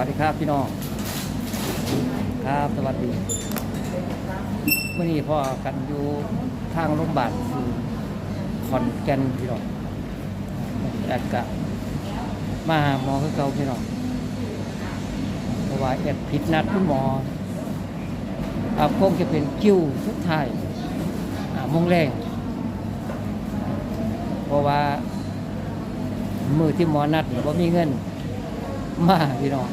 วัสดีครับพี่น้อง ครับสวัสดีเมื่อนี้พ่อกันอยู่ทางโรงพยาบาลคือขอนแก่นพี่น้องแอดกะมาหาหมอคือเก่าพี่น้องเพราะว่าแอดผิดนัดคุณหมออาคงจะเป็นคิวสุดท้ายอาโมงแรงเพราะว่ามือที่หมอนัดว่ามีเงิน มาพี่น้อง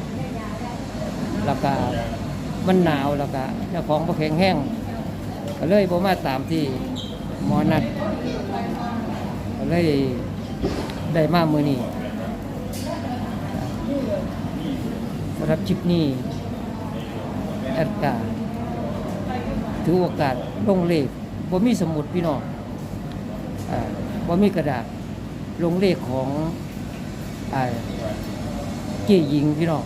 แล้วก็มันหนาวแล้วก็เจ้าของก็แข็งแห้งก็เลยบ่มาตามที่หมอนัดก็เลยได้มามือนี้สำหรับชิปนี้แอดกาถือโอกาสลงเลขบ่มีสมุดพี่น้องอ่าบ่มีกระดาษลงเลขของอ่าเจ้หญิงพี่น้อง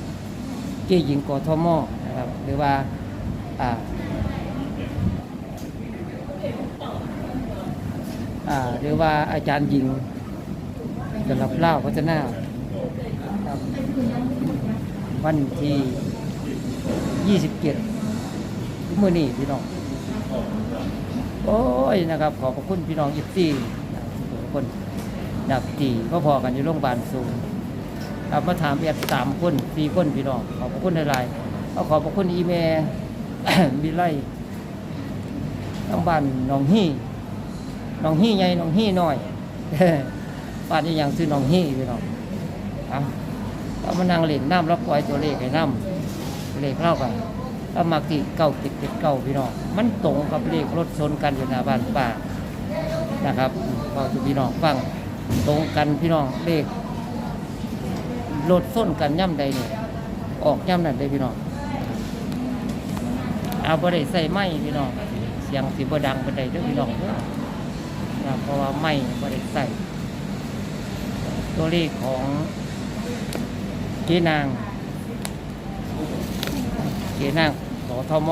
เจ้หญิงกทมนะครับหรือว่าหรือว่าอาจารย์หญิงสำหรับเล่าพัฒนาวันที่ 27เมื่อนี้พี่น้อง โอ้ยนะครับ ขอบพระคุณพี่น้องยิปซี่ทุกคนดับตีก็พอกันอยู่โรงพยาบาลสูง ครับมาถามเอียดสามคนสี่คนพี่น้องขอบพระคุณหลายๆเอาขอบพระคุณอีเมลมีไล่ทั้งบ้านหนองฮี่หนองฮี่ใหญ่หนองฮี่น้อยบ้านนี้ยังซื้อหนองฮี่พี่น้องเอาเรามานั่งเล่นน้ำรับปล่อยตัวเลขให้น้ำเลขเล่ากันแล้วมาที่เก้าติดติดเก้าพี่น้องมันตรงกับเลขรถชนกันอยู่หน้าบ้านป่านะครับก็จะพี่น้องฟังตรงกันพี่น้องเลข รถส้นกันย่ำใดเนี่ยออกย่ำนั่นได้พี่น้องเอาบ่ได้ใส่ไม้พี่น้องเสียงสิบ่ดังบ่ได้เด้อพี่น้องเอนะเพราะว่าไม้บ่ได้ใส่ตัวเลขของเจนางเจนางสทม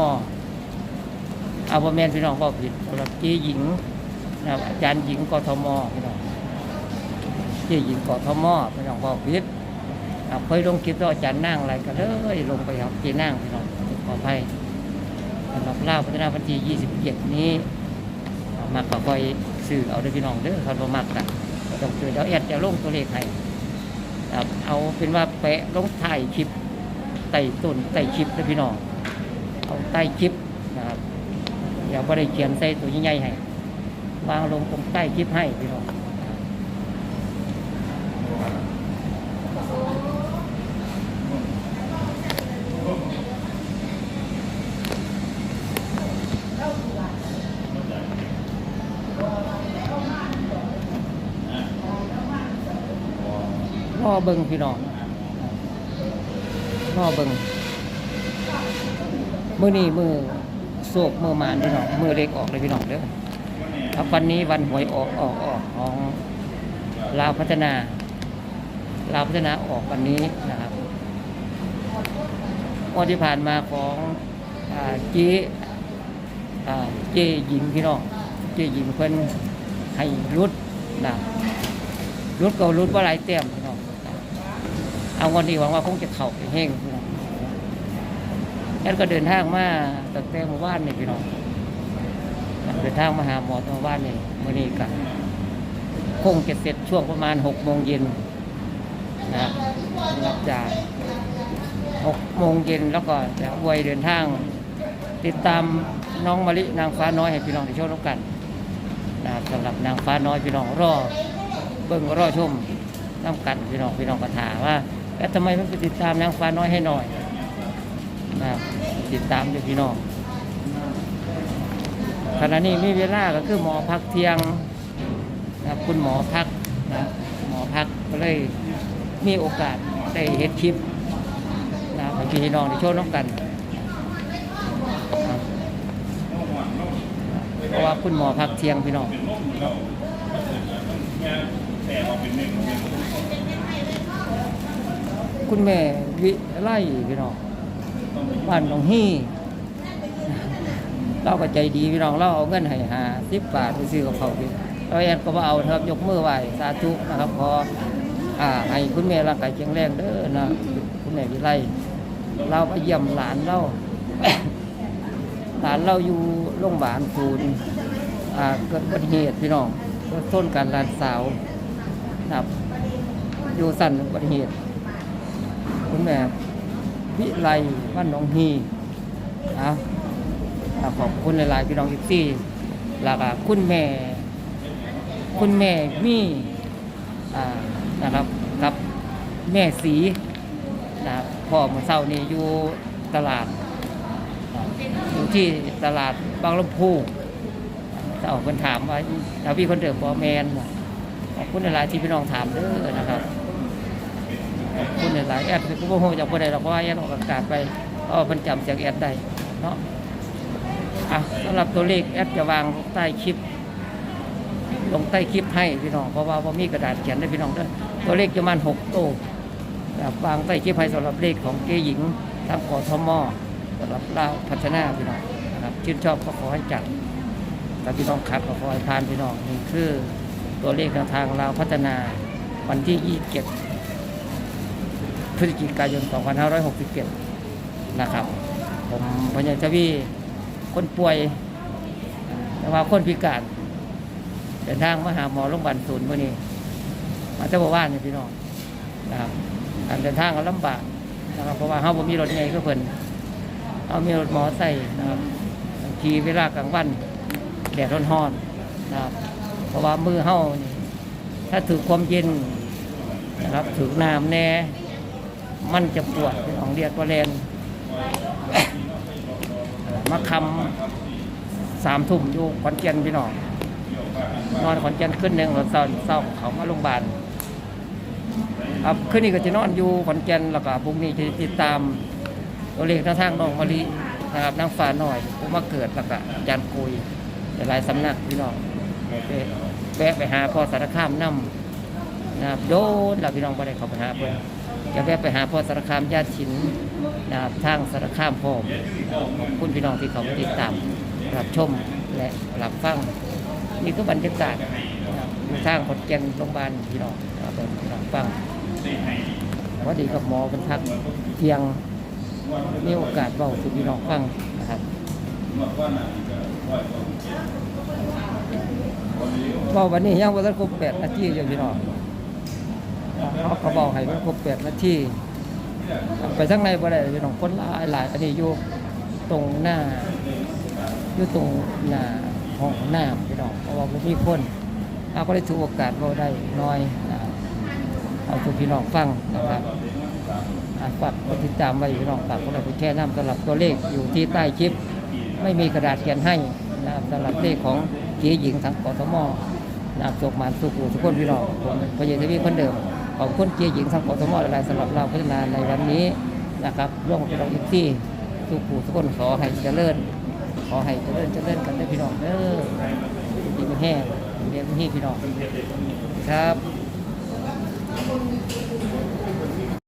เอาบ่แม่นพี่น้องบอกผิดสำหรับเจหญิงนะอาจารย์หญิงกทมพี่น้องเจหญิงกทมพี่น้องบอกผิด เคยลงคลิปแล้วอาจารย์นั่งอะไรก็เลยลงไปครับจีนั่งพี่น้องขออภัยสำหรับเล่าพัฒนาวันที่27นี้อ่าก็คอยสื่อเอาด้อพี่น้องเด้อคันบ่มักกันต้องสื่อเดี๋ยวแอดจะลงตัวเลขให้เอาเป็นว่าแปะลงถ่ายคลิปไต่ต้นไต่คลิปด้อพี่น้องเอาใต้คลิปนะครับอย่าบ่ได้เขียนใส่ตัวใหญ่ให้วางลงตรงใต้คลิปให้พี่น้อง รอเบิ้งพี่น้องรอเบิ้งมือนี้มือโศกมือหมานพี่น้องมือเล็กออกเลยพี่น้องเด้อครับวันนี้วันหวยออกออกออกของลาวพัฒนาลาวพัฒนาออกวันนี้นะครับวันที่ผ่านมาของเจ๊เจ๊หญิงพี่น้องเจ๊หญิงเพิ่นให้รุดนะรุดก็รุดว่าหลายเต็มน เอาวันนี้หวังว่าคงจะเข่าแห้งพี่น้องแอดก็เดินทางมาตั้งแต่เมื่อวานนี่พี่น้องเดินทางมาหาหมอตั้งแต่เมื่อวานนี่วันนี้กันคงจะเสร็จช่วงประมาณหกโมงเย็นนะครับรับจากหกโมงเย็นแล้วก็จะอวยเดินทาง ติดตามน้องมะลินางฟ้าน้อยให้พี่น้องได้ชมแล้วกันนะครับสำหรับนางฟ้าน้อยพี่น้องรอเบิ่งรอชมน้ำกันพี่น้องพี่น้องก็ถามว่า แล้วทำไมไม่ไปติดตามนางฟ้าน้อยให้หน่อยนะครับติดตามอยู่พี่น้องขณะนี้มีเวลาก็คือหมอพักเที่ยงนะคุณหมอพักนะหมอพักก็เลยมีโอกาสได้เห็นคลิปนะพี่น้องได้โชว์น้องกันเพราะว่าคุณหมอพักเที่ยงพี่น้อง คุณแม่วิไลพี่น้องบ้านหนองฮี่เราก็ใจดีพี่น้องเราเอาเงินให้หาสิบบาทไปซื้อกับเขาพี่เราแอนก็มาเอานะครับยกมือไหว้สาธุนะครับขออ่าให้คุณแม่ร่างกายแข็งแรงเด้อนะคุณแม่วิไลเราไปเยี่ยมหลานเราหลานเราอยู่โรงพยาบาลศูนย์อ่าเกิดอุบัติเหตุพี่น้องรถส้นกันหลานสาวนะครับอยู่สั่นอุบัติเหตุ คุณแม่วิไลว่านหนองฮีนะขอบคุณหลายๆพี่น้องอีกซี่แล้วก็คุณแม่ คุณแม่มี่นะครับกับแม่สีนะครับพ่อมื่อเช้านี้อยู่ตลาด อยู่ที่ตลาดบางลำพูเจ้าคนถามว่าเอาพี่คนเดิมบอแมนขอบคุณหลายๆที่พี่น้องถามเด้อนะครับ คุณหลายๆแอดก็บ่ฮู้จากบ่ได้หรอกเราะว่าแอดออกอากาศไปเพราะว่าเพิ่นจำเสียงแอดได้เนาะอะสำหรับตัวเลขแอดจะวางใต้คลิป ลงใต้คลิปให้พี่น้องเพราะว่าบ่มีกระดาษเขียนได้พี่น้องด้อตัวเลขจะมัน6โตวแบบวางใต้คลิปให้สำหรับเลขของเกหญิงทางกทมสำหรับเราพัฒนาพี่น้องนะครับชื่นชอบก็ขอให้จัดแต่พี่น้องคัดก็ขอให้ผ่านพี่น้องนี่คือตัวเลขทางเราพัฒนาวันที่ 27 พฤศจิกายน 2567 นะครับ ผมพญาชวีคนป่วยแต่ว่าคนพิการเดินทางมาหาหมอโรงพยาบาลศูนย์มื่อนี้ มาจะบอกว่าเนี่ยพี่น้องนะครับการเดินทางก็ลำบากนะครับเพราะว่าเฮาบ่มีรถไงก็เพิ่นเฮามีรถหมอไซค์นะครับบางทีเวลากลางวันแดดร้อนๆนะครับ เพราะว่ามือเฮาถ้าถือความเย็นนะครับถือน้ำแน่ มันจะปวดพี่น้องเรียกว่าแลนมาคำสามทุ่มอยู่ขอนแก่นพี่น้องนอนขอนแก่นขึ้นหนึ่งรถเศร้าเศร้าเขามาโรงพยาบาลครับขึ้นนี่ก็จะนอนอยู่ขอนแก่นแล้วก็พรุ่งนี้จะติดตามตัวเลขทาทางน้องมะลินะครับนางฟ้าหน่อยผมมาเกิดแล้วก็อาจารย์คุยหลายสำนักพี่น้องแวะไปหาพ่อสารคามน้ำนะครับโดนเราพี่น้องไปได้เขาไปหาเพื่อน จะแวะไปหาพ่อสารคามญาติฉินนะครับทางสารคามพร้อมขอบคุณพี่น้องที่เขาติดตามรับชมและรับฟังนี่ก็บรรยากาศนะครับอยู่ทางขอนแก่นโรงพยาบาลพี่น้องนะครับเป็นพี่น้องฟังพอดีกับหมอเป็นทักเที่ยงมีโอกาสเบาสู่พี่น้องฟังนะครับเบาวันนี้ยังวันครบแปดนาทีอยู่พี่น้อง เขาก็บอกให้มันครบแปดนาทีไปทั้งในบ่ได้พี่น้องคนหลายหลายอันนี้อยู่ตรงหน้าอยู่ตรงหน้าห้องน้ำพี่น้องเพราะว่าบ่มีคนเราก็ได้ถือโอกาสเราได้น้อยเอาทุกพี่น้องฟังนะครับฝากกดติดตามไว้พี่น้องฝากคนเราไปแช่น้ำสำหรับตัวเลขอยู่ที่ใต้คลิป ไม่มีกระดาษเขียนให้นะสำหรับเลขของเกีหญิงทางกทมนะครับสุขมานสุขหูทุกคนพี่น้องผมพยาทวีคนเดิม ขอบคุณเกียร์หญิงทางกสมหลายสำหรับเราพัฒนาในวันนี้นะครับร่วมกับเราอีกที่ทุกผู้ทุกคนขอให้เจริญ ขอให้เจริญเจริญกันได้พี่น้องเด้อดีแห้งเรียนพี่พี่น้องครับ